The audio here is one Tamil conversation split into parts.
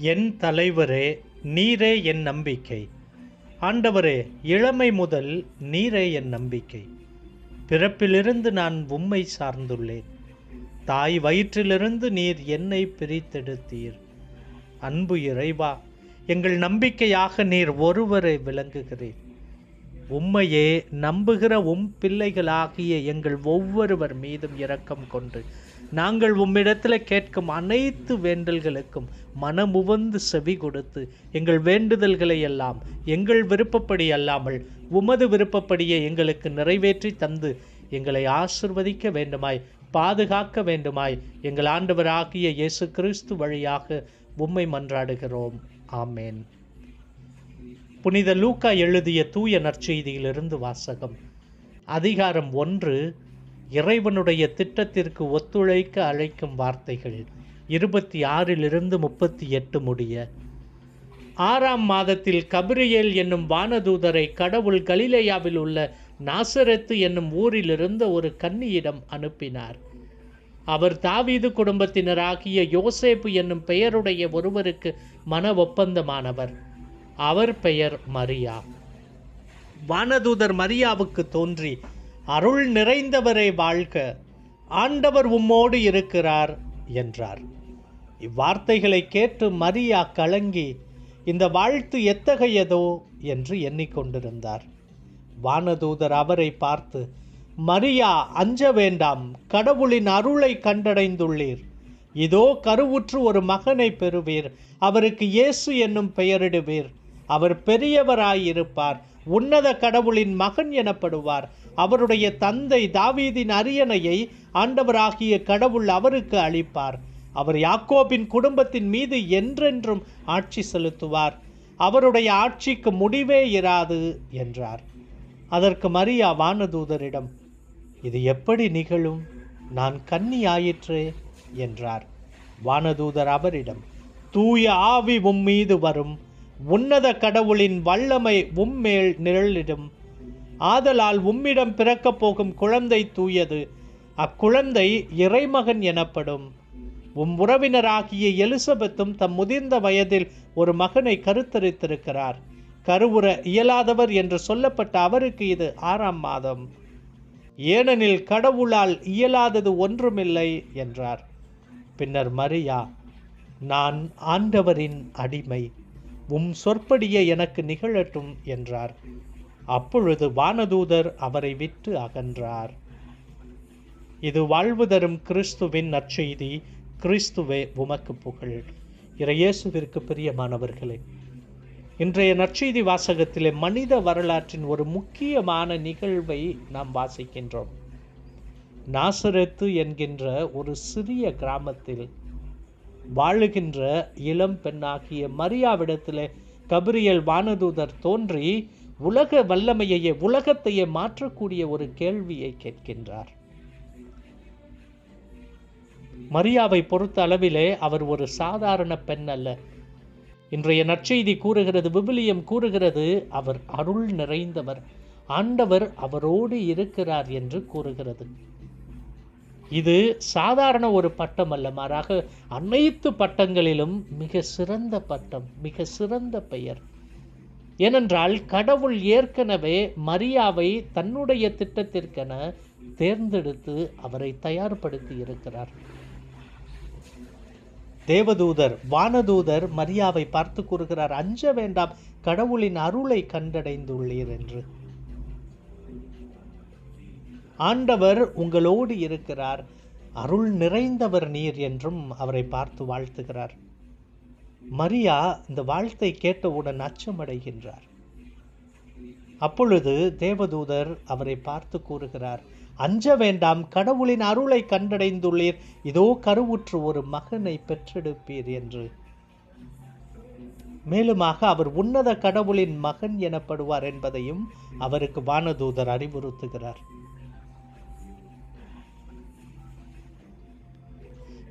என் தலைவரே நீரே என் நம்பிக்கை. ஆண்டவரே இளமை முதல் நீரே என் நம்பிக்கை. பிறப்பிலிருந்து நான் உம்மை சார்ந்துள்ளேன். தாய் வயிற்றிலிருந்து நீர் என்னை பிரித்தெடுத்தீர். அன்பு இறைவா எங்கள் நம்பிக்கையாக நீர் ஒருவரை விளங்குகிறீர். உம்மையே நம்புகிற உம் பிள்ளைகளாகிய எங்கள் ஒவ்வொருவர் மீதும் இரக்கம் கொண்டு நாங்கள் உம்மிடத்தில் கேட்கும் அனைத்து வேண்டல்களுக்கும் மனமுவந்து செவி கொடுத்து எங்கள் வேண்டுதல்களை எல்லாம் எங்கள் விருப்பப்படி அல்லாமல் உமது விருப்பப்படியே எங்களுக்கு நிறைவேற்றி தந்து எங்களை ஆசிர்வதிக்க வேண்டுமாய் பாதுகாக்க வேண்டுமாய் எங்கள் ஆண்டவராகிய இயேசு கிறிஸ்து வழியாக உம்மை மன்றாடுகிறோம். ஆமேன். புனித லூக்கா எழுதிய தூய நற்செய்தியிலிருந்து வாசகம். அதிகாரம் ஒன்று இறைவனுடைய திட்டத்திற்கு ஒத்துழைக்க அழைக்கும் வார்த்தைகள் இருபத்தி ஆறிலிருந்து முப்பத்தி எட்டு முடிய. ஆறாம் மாதத்தில் கபிரியேல் என்னும் வானதூதரை கடவுள் கலிலேயாவில் உள்ள நாசரத்து என்னும் ஊரிலிருந்து ஒரு கன்னியிடம் அனுப்பினார். அவர் தாவீது குடும்பத்தினராகிய யோசேப்பு என்னும் பெயருடைய ஒருவருக்கு மன ஒப்பந்தமானவர். அவர் பெயர் மரியா. வானதூதர் மரியாவுக்கு தோன்றி அருள் நிறைந்தவரே வாழ்க. ஆண்டவர் உம்மோடு இருக்கிறார் என்றார். இவ்வார்த்தைகளை கேட்டு மரியா கலங்கி இந்த வாழ்த்து எத்தகையதோ என்று எண்ணிக்கொண்டிருந்தார். வானதூதர் அவரை பார்த்து மரியா அஞ்ச வேண்டாம். கடவுளின் அருளை கண்டடைந்துள்ளீர். இதோ கருவுற்று ஒரு மகனை பெறுவீர். அவருக்கு இயேசு என்னும் பெயரிடுவீர். அவர் பெரியவராயிருப்பார். உன்னத கடவுளின் மகன் எனப்படுவார். அவருடைய தந்தை தாவீதின் அரியணையை ஆண்டவராகிய கடவுள் அவருக்கு அளிப்பார். அவர் யாக்கோபின் குடும்பத்தின் மீது என்றென்றும் ஆட்சி செலுத்துவார். அவருடைய ஆட்சிக்கு முடிவே இராது என்றார். அதற்கு மரியா வானதூதரிடம் இது எப்படி நிகழும்? நான் கன்னி ஆயிற்றே என்றார். வானதூதர் அவரிடம் தூய ஆவி உம் மீது வரும். உன்னத கடவுளின் வல்லமை உம்மேல் நிழலிடும். ஆதலால் உம்மிடம் பிறக்கப் போகும் குழந்தை தூயது. அக்குழந்தை இறைமகன் எனப்படும். உம் உறவினராகிய எலிசபெத்தும் தம் முதிர்ந்த வயதில் ஒரு மகனை கருத்தரித்திருக்கிறார். கருவுற இயலாதவர் என்று சொல்லப்பட்ட அவருக்கு இது ஆறாம் மாதம். ஏனெனில் கடவுளால் இயலாதது ஒன்றுமில்லை என்றார். பின்னர் மரியா நான் ஆண்டவரின் அடிமை. உம் சொற்படியே எனக்கு நிகழட்டும் என்றார். அப்பொழுது வானதூதர் அவரை விட்டு அகன்றார். இது வாழ்வு தரும் கிறிஸ்துவின் நற்செய்தி கிறிஸ்துவே உமக்கு புகழ். இறையேசுவிற்கு பிரியமானவர்களே இன்றைய நற்செய்தி வாசகத்திலே மனித வரலாற்றின் ஒரு முக்கியமான நிகழ்வை நாம் வாசிக்கின்றோம். நாசரத்து என்கின்ற ஒரு சிறிய கிராமத்தில் வாழுகின்ற இளம் பெண்ணாகிய மரியாவிடத்திலே கபிரியல் வானதூதர் தோன்றி உலக வல்லமையையே உலகத்தையே மாற்றக்கூடிய ஒரு கேள்வியை கேட்கின்றார். மரியாவை பொறுத்த அளவிலே அவர் ஒரு சாதாரண பெண் அல்ல. இன்றைய நற்செய்தி கூறுகிறது விவிலியம் கூறுகிறது அவர் அருள் நிறைந்தவர். ஆண்டவர் அவரோடு இருக்கிறார் என்று கூறுகிறது. இது சாதாரண ஒரு பட்டம் அல்ல மாறாக அனைத்து பட்டங்களிலும் மிக சிறந்த பட்டம் மிக சிறந்த பெயர். ஏனென்றால் கடவுள் ஏற்கனவே மரியாவை தன்னுடைய திட்டத்திற்கென தேர்ந்தெடுத்து அவரை தயார்படுத்தி இருக்கிறார். தேவதூதர் வானதூதர் மரியாவை பார்த்து கூறுகிறார் அஞ்ச வேண்டாம் கடவுளின் அருளை கண்டடைந்துள்ளீர் என்று. ஆண்டவர் உங்களோடு இருக்கிறார் அருள் நிறைந்தவர் நீர் என்றும் அவரை பார்த்து வாழ்த்துகிறார். மரியா இந்த வாழ்த்தை கேட்டவுடன் அச்சமடைகின்றார். அப்பொழுது தேவதூதர் அவரை பார்த்து கூறுகிறார் அஞ்ச வேண்டாம் கடவுளின் அருளை கண்டடைந்துள்ளீர். இதோ கருவுற்று ஒரு மகனை பெற்றெடுப்பீர் என்று. மேலுமாக அவர் உன்னத கடவுளின் மகன் எனப்படுவார் என்பதையும் அவருக்கு வானதூதர் அறிவுறுத்துகிறார்.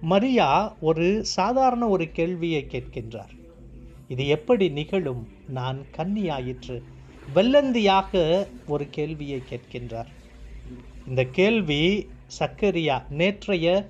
மரியா ஒரு சாதாரண ஒரு கேள்வியை கேட்கின்றார். இது எப்படி நிகழும்? நான் கன்னியாயிற்று. வெள்ளந்தியாக ஒரு கேள்வியை கேட்கின்றார். இந்த கேள்வி சக்கரியா நேற்றைய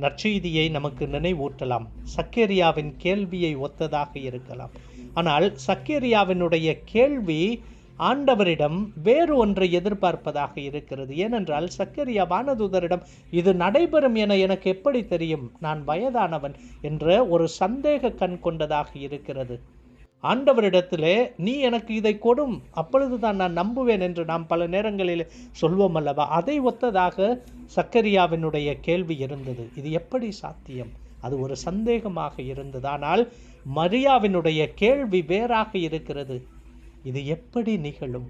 நற்செய்தியை நமக்கு நினைவூட்டலாம். சக்கேரியாவின் கேள்வியை ஒத்ததாக இருக்கலாம். ஆனால் சக்கேரியாவினுடைய கேள்வி ஆண்டவரிடம் வேறு ஒன்றை எதிர்பார்ப்பதாக இருக்கிறது. ஏனென்றால் சக்கரியா வானதூதரிடம் இது நடைபெறும் என எனக்கு எப்படி தெரியும்? நான் வயதானவன் என்ற ஒரு சந்தேக கண் கொண்டதாக இருக்கிறது. ஆண்டவரிடத்திலே நீ எனக்கு இதை கொடும். அப்பொழுதுதான் நான் நம்புவேன் என்று நாம் பல நேரங்களில் சொல்வோம் அல்லவா? அதை ஒத்ததாக சக்கரியாவினுடைய கேள்வி இருந்தது. இது எப்படி சாத்தியம்? அது ஒரு சந்தேகமாக இருந்தது. ஆனால் மரியாவினுடைய கேள்வி வேறாக இருக்கிறது. இது எப்படி நிகழும்?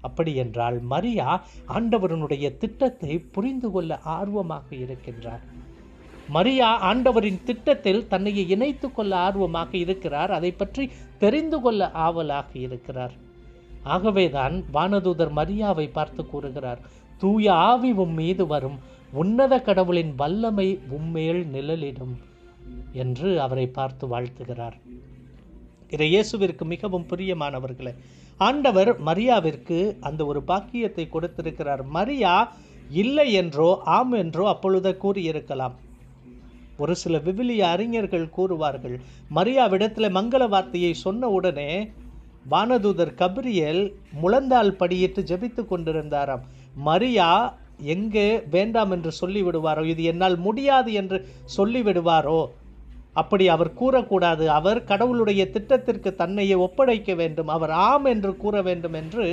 அப்படி என்றால் மரியா ஆண்டவரனுடைய திட்டத்தை புரிந்து கொள்ள ஆர்வமாக இருக்கின்றார். மரியா ஆண்டவரின் திட்டத்தில் தன்னை இணைத்து கொள்ள ஆர்வமாக இருக்கிறார். அதை பற்றி தெரிந்து கொள்ள ஆவலாக இருக்கிறார். ஆகவேதான் வானதூதர் மரியாவை பார்த்து கூறுகிறார் தூய ஆவி உம் மீது வரும். உன்னத கடவுளின் வல்லமை உம்மேல் நிழலிடும் என்று அவரை பார்த்து வாழ்த்துகிறார். இதை இயேசுவிற்கு மிகவும் பிரியமானவர்களே ஆண்டவர் மரியாவிற்கு அந்த ஒரு பாக்கியத்தை கொடுத்திருக்கிறார். மரியா இல்லை என்றோ ஆம் என்றோ அப்பொழுது கூறியிருக்கலாம். ஒரு சில விவிலிய அறிஞர்கள் கூறுவார்கள் மரியாவிடத்தில் மங்கள வார்த்தையை சொன்ன உடனே வானதூதர் கபிரியல் முழந்தால் படியிட்டு ஜபித்து கொண்டிருந்தாராம். மரியா எங்கே வேண்டாம் என்று சொல்லிவிடுவாரோ? இது என்னால் முடியாது என்று சொல்லிவிடுவாரோ? அப்படி அவர் கூறக்கூடாது. அவர் கடவுளுடைய திட்டத்திற்கு தன்னையே ஒப்படைக்க வேண்டும். அவர் ஆம் என்று கூற வேண்டும் என்று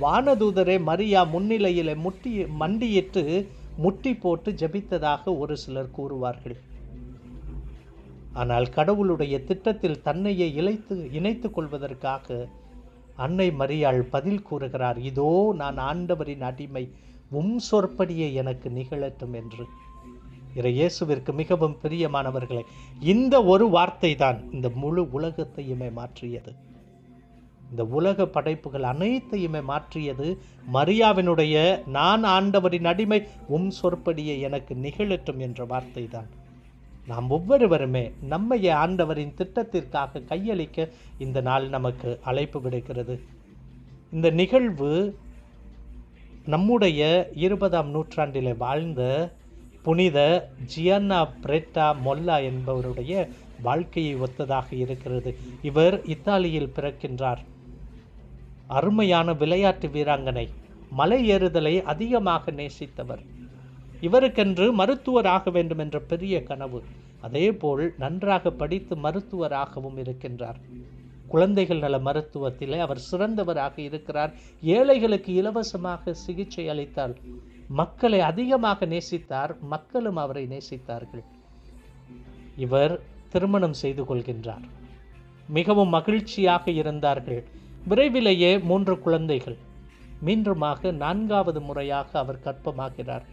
வானதூதரே மரியா முன்னிலையிலே முட்டி மண்டியிட்டு முட்டி போட்டு ஜெபித்ததாக ஒரு சிலர் கூறுவார்கள். ஆனால் கடவுளுடைய திட்டத்தில் தன்னையே இழைத்து இணைத்து கொள்வதற்காக அன்னை மரியாள் பதில் கூறுகிறார் இதோ நான் ஆண்டவரின் அடிமை. உம் சொற்படியே எனக்கு நிகழட்டும் என்று. இறை இயேசுவிற்கு மிகவும் பிரியமானவர்களே இந்த ஒரு வார்த்தை தான் இந்த முழு உலகத்தையுமே மாற்றியது. இந்த உலக படைப்புகள் அனைத்தையுமே மாற்றியது. மரியாவினுடைய நான் ஆண்டவரின் அடிமை உம் சொற்படியே எனக்கு நிகழட்டும் என்ற வார்த்தை தான் நாம் ஒவ்வொருவருமே நம்மைய ஆண்டவரின் திட்டத்திற்காக கையளிக்க இந்த நாள் நமக்கு அழைப்பு விடுக்கிறது. இந்த நிகழ்வு நம்முடைய இருபதாம் நூற்றாண்டில் வாழ்ந்த புனித ஜியன்னா பிரெட்டா மொல்லா என்பவருடைய வாழ்க்கையை ஒத்ததாக இருக்கிறது. இவர் இத்தாலியில் பிறக்கின்றார். அருமையான விளையாட்டு வீராங்கனை மலை ஏறுதலை அதிகமாக நேசித்தவர். இவருக்கென்று மருத்துவர் ஆக வேண்டும் என்ற பெரிய கனவு. அதேபோல் நன்றாக படித்து மருத்துவராகவும் இருக்கின்றார். குழந்தைகள் நல மருத்துவத்திலே அவர் சிறந்தவராக இருக்கிறார். ஏழைகளுக்கு இலவசமாக சிகிச்சை அளித்தால் மக்களை அதிகமாக நேசித்தார் மக்களும் அவரை நேசித்தார்கள். இவர் திருமணம் செய்து கொள்கின்றார். மிகவும் மகிழ்ச்சியாக இருந்தார்கள். விரைவிலேயே மூன்று குழந்தைகள். மீண்டுமாக நான்காவது முறையாக அவர் கற்பமாகிறார்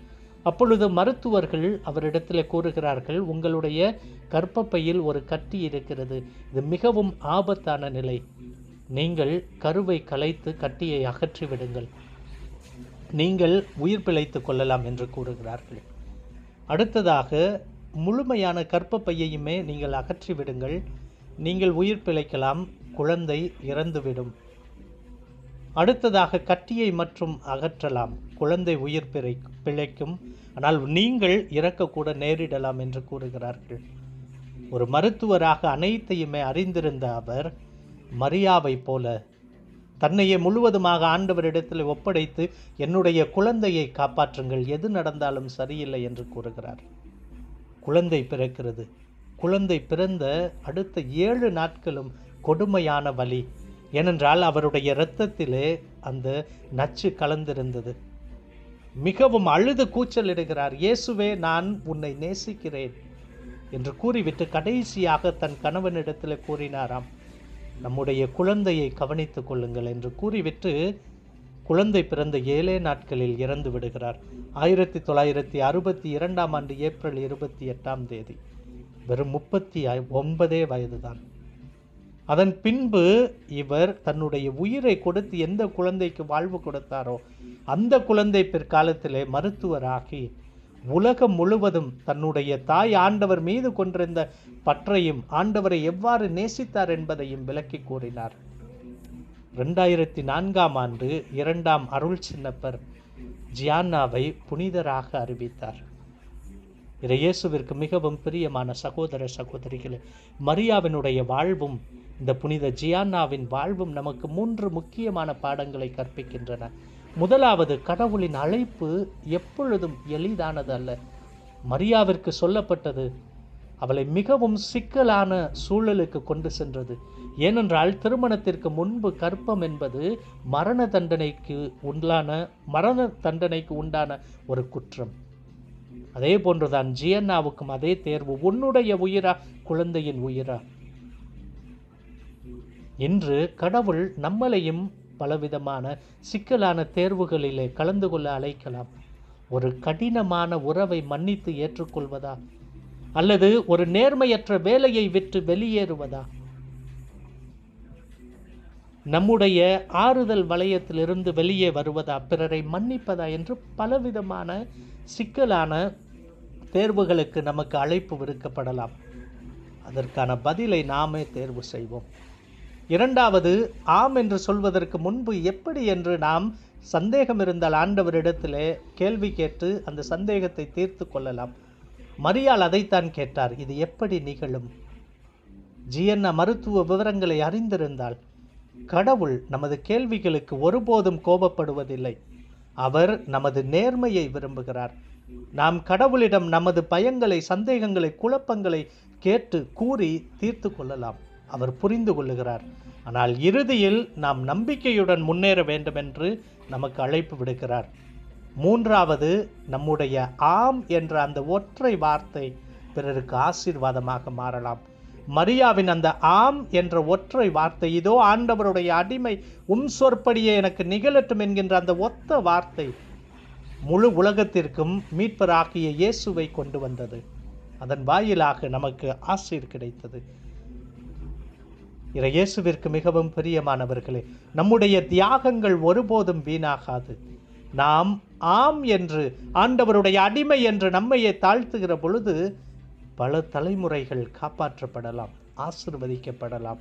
அப்பொழுது மருத்துவர்கள் அவரிடத்தில் கூறுகிறார்கள் உங்களுடைய கற்பப்பையில் ஒரு கட்டி இருக்கிறது. இது மிகவும் ஆபத்தான நிலை. நீங்கள் கருவை கலைத்து கட்டியை அகற்றிவிடுங்கள். நீங்கள் உயிர் பிழைத்து கொள்ளலாம் என்று கூறுகிறார்கள். அடுத்ததாக முழுமையான கர்ப்பப்பையையுமே நீங்கள் அகற்றி விடுங்கள் நீங்கள் உயிர் பிழைக்கலாம் குழந்தை இறந்துவிடும். அடுத்ததாக கட்டியை மற்றும் அகற்றலாம் குழந்தை உயிர் பிழை பிழைக்கும். ஆனால் நீங்கள் இறக்கக்கூட நேரிடலாம் என்று கூறுகிறார்கள். ஒரு மருத்துவராக அனைத்தையுமே அறிந்திருந்த அவர் மரியாவைப் போல தன்னையே முழுவதுமாக ஆண்டவரிடத்தில் ஒப்படைத்து என்னுடைய குழந்தையை காப்பாற்றுங்கள். எது நடந்தாலும் சரியில்லை என்று கூறுகிறார். குழந்தை பிறக்கிறது. குழந்தை பிறந்த அடுத்த ஏழு நாட்களும் கொடுமையான வலி. ஏனென்றால் அவருடைய இரத்தத்திலே அந்த நச்சு கலந்திருந்தது. மிகவும் அழுது கூச்சலிடுகிறார். இயேசுவே நான் உன்னை நேசிக்கிறேன் என்று கூறிவிட்டு கடைசியாக தன் கணவனிடத்தில் கூறினாராம். நம்முடைய குழந்தையை கவனித்துக் கொள்ளுங்கள் என்று கூறிவிட்டு குழந்தை பிறந்த ஏழே நாட்களில் இறந்து விடுகிறார். ஆயிரத்தி தொள்ளாயிரத்தி அறுபத்தி இரண்டாம் ஆண்டு ஏப்ரல் இருபத்தி எட்டாம் தேதி. வெறும் முப்பத்தி ஒன்பதே வயதுதான். அதன் பின்பு இவர் தன்னுடைய உயிரை கொடுத்து எந்த குழந்தைக்கு வாழ்வு கொடுத்தாரோ அந்த குழந்தை பிற்காலத்திலே மருத்துவராகி உலகம் முழுவதும் தன்னுடைய தாய் ஆண்டவர் மீது கொண்டிருந்த பற்றையும் ஆண்டவரை எவ்வாறு நேசித்தார் என்பதையும் விளக்கி கூறினார். ரெண்டாயிரத்தி நான்காம் ஆண்டு இரண்டாம் அருள் சின்னப்பர் ஜியானாவை புனிதராக அறிவித்தார். இயேசுவிற்கு மிகவும் பிரியமான சகோதர சகோதரிகளே மரியாவினுடைய வாழ்வும் இந்த புனித ஜியானாவின் வாழ்வும் நமக்கு மூன்று முக்கியமான பாடங்களை கற்பிக்கின்றன. முதலாவது கடவுளின் அழைப்பு எப்பொழுதும் எளிதானது அல்ல மரியாவிற்கு சொல்லப்பட்டது அவளை மிகவும் சிக்கலான சூழலுக்கு கொண்டு சென்றது. ஏனென்றால் திருமணத்திற்கு முன்பு கற்பம் என்பது மரண தண்டனைக்கு உண்டான மரண தண்டனைக்கு உண்டான ஒரு குற்றம். அதே போன்றுதான் ஜியன்னாவுக்கும் அதே தேர்வு உன்னுடைய உயிரா குழந்தையின் உயிரா? இன்று கடவுள் நம்மளையும் பலவிதமான சிக்கலான தேர்வுகளிலே கலந்து கொள்ள அழைக்கலாம். ஒரு கடினமான உறவை மன்னித்து ஏற்றுக்கொள்வதா? அல்லது ஒரு நேர்மையற்ற வேலையை விட்டு வெளியேறுவதா? நம்முடைய ஆறுதல் வளையத்திலிருந்து வெளியே வருவதா? பிறரை மன்னிப்பதா என்று பலவிதமான சிக்கலான தேர்வுகளுக்கு நமக்கு அழைப்பு விடுக்கப்படலாம். அதற்கான பதிலை நாமே தேர்வு செய்வோம். இரண்டாவது ஆம் என்று சொல்வதற்கு முன்பு எப்படி என்று நாம் சந்தேகம் இருந்தால் ஆண்டவரிடத்திலே கேள்வி கேட்டு அந்த சந்தேகத்தை தீர்த்து கொள்ளலாம். மரியாள் அதைத்தான் கேட்டார் இது எப்படி நிகழும்? ஜிஎன்ஆ மருத்துவ விவரங்களை அறிந்திருந்தால். கடவுள் நமது கேள்விகளுக்கு ஒருபோதும் கோபப்படுவதில்லை. அவர் நமது நேர்மையை விரும்புகிறார். நாம் கடவுளிடம் நமது பயங்களை சந்தேகங்களை குழப்பங்களை கேட்டு கூறி தீர்த்து கொள்ளலாம். அவர் புரிந்து கொள்ளுகிறார். ஆனால் இறுதியில் நாம் நம்பிக்கையுடன் முன்னேற வேண்டும் என்று நமக்கு அழைப்பு விடுக்கிறார். மூன்றாவது நம்முடைய ஆம் என்ற அந்த ஒற்றை வார்த்தை பிறருக்கு ஆசீர்வாதமாக மாறலாம். மரியாவின் அந்த ஆம் என்ற ஒற்றை வார்த்தை இதோ ஆண்டவருடைய அடிமை உம் சொற்படியே எனக்கு நிகழட்டும் என்கின்ற அந்த ஒத்த வார்த்தை முழு உலகத்திற்கும் மீட்பராகிய இயேசுவை கொண்டு வந்தது. அதன் வாயிலாக நமக்கு ஆசீர் கிடைத்தது. இயேசுவிற்கு மிகவும் பிரியமானவர்களே நம்முடைய தியாகங்கள் ஒருபோதும் வீணாகாது. நாம் ஆம் என்று ஆண்டவருடைய அடிமை என்று நம்மையே தாழ்த்துகிற பொழுது பல தலைமுறைகள் காப்பாற்றப்படலாம் ஆசிர்வதிக்கப்படலாம்.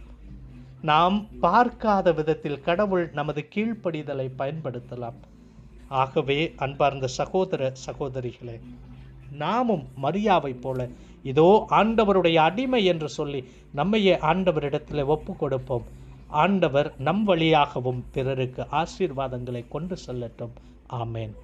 நாம் பார்க்காத விதத்தில் கடவுள் நமது கீழ்ப்படிதலை பயன்படுத்தலாம். ஆகவே அன்பார்ந்த சகோதர சகோதரிகளே நாமும் மரியாவைப் போல இதோ ஆண்டவருடைய அடிமை என்று சொல்லி நம்மையே ஆண்டவரிடத்தில் ஒப்பு கொடுப்போம் ஆண்டவர் நம் வழியாகவும் பிறருக்கு ஆசீர்வாதங்களை கொண்டு செல்லட்டும். ஆமேன்.